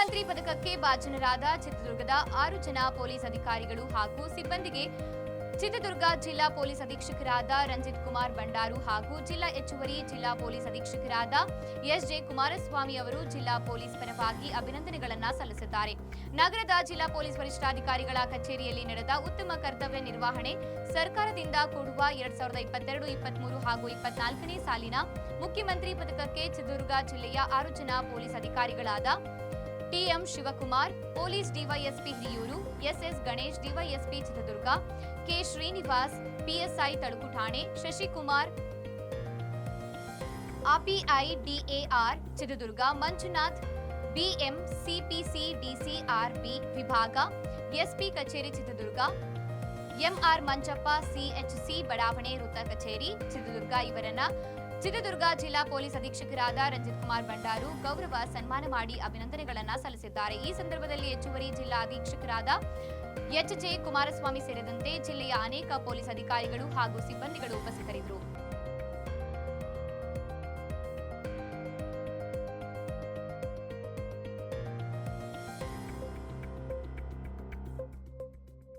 ಅಧಿಕ್ಷಕರಾದ ಚಿತ್ರದುರ್ಗದ ಆರು ಜನ ಪೊಲೀಸ್ ಅಧಿಕಾರಿಗಳು ಹಾಗೂ ಸಿಬ್ಬಂದಿಗೆ ಚಿತ್ರದುರ್ಗ ಜಿಲ್ಲಾ ಪೊಲೀಸ್ ಅಧೀಕ್ಷಕರಾದ ರಂಜಿತ್ ಕುಮಾರ್ ಬಂಡಾರು ಹಾಗೂ ಜಿಲ್ಲಾ ಹೆಚ್ಚುವರಿ ಜಿಲ್ಲಾ ಪೊಲೀಸ್ ಅಧೀಕ್ಷಕರಾದ ಎಸ್ ಜೆ ಕುಮಾರಸ್ವಾಮಿ ಅವರು ಜಿಲ್ಲಾ ಪೊಲೀಸ್ ಪರವಾಗಿ ಅಭಿನಂದನೆಗಳನ್ನು ಸಲ್ಲಿಸಿದ್ದಾರೆ. ನಗರದ ಜಿಲ್ಲಾ ಪೊಲೀಸ್ ವರಿಷ್ಠಾಧಿಕಾರಿಗಳ ಕಚೇರಿಯಲ್ಲಿ ನಡೆದ ಉತ್ತಮ ಕರ್ತವ್ಯ ನಿರ್ವಹಣೆ, ಸರ್ಕಾರದಿಂದ ಕೊಡುವ ಎರಡ್ ಸಾವಿರದ ಇಪ್ಪತ್ತೆರಡು, ಇಪ್ಪತ್ಮೂರು ಹಾಗೂ ಇಪ್ಪತ್ನಾಲ್ಕನೇ ಸಾಲಿನ ಮುಖ್ಯಮಂತ್ರಿ ಪದಕಕ್ಕೆ ಚಿತ್ರದುರ್ಗ ಜಿಲ್ಲೆಯ ಆರು ಜನ ಪೊಲೀಸ್ ಅಧಿಕಾರಿಗಳಾದ TM Shivakumar, police DYSP Hiriyur, SS Ganesh DYSP Chitradurga, K Srinivas, PSI Talaku ಠಾಣೆ Shashikumar RPI DAR Chitradurga, Manjunath BM CPC DCRB ವಿಭಾಗ, ಎಸ್ಪಿ ಕಚೇರಿ ಚಿತ್ರದುರ್ಗ, ಎಂಆರ್ ಮಂಜಪ್ಪ, ಸಿಎಚ್ಸಿ ಬಡಾವಣೆ ವೃತ್ತ ಕಚೇರಿ ಚಿತ್ರದುರ್ಗ ಇವರನ್ನ ಚಿತ್ರದುರ್ಗ ಜಿಲ್ಲಾ ಪೊಲೀಸ್ ಅಧೀಕ್ಷಕರಾದ ರಂಜಿತ್ ಕುಮಾರ್ ಬಂಡಾರು ಗೌರವ ಸನ್ಮಾನ ಮಾಡಿ ಅಭಿನಂದನೆಗಳನ್ನು ಸಲ್ಲಿಸಿದ್ದಾರೆ. ಈ ಸಂದರ್ಭದಲ್ಲಿ ಹೆಚ್ಚುವರಿ ಜಿಲ್ಲಾ ಅಧೀಕ್ಷಕರಾದ ಎಚ್ ಜೆ ಕುಮಾರಸ್ವಾಮಿ ಸೇರಿದಂತೆ ಜಿಲ್ಲೆಯ ಅನೇಕ ಪೊಲೀಸ್ ಅಧಿಕಾರಿಗಳು ಹಾಗೂ ಸಿಬ್ಬಂದಿಗಳು ಉಪಸ್ಥಿತರಿದ್ದರು.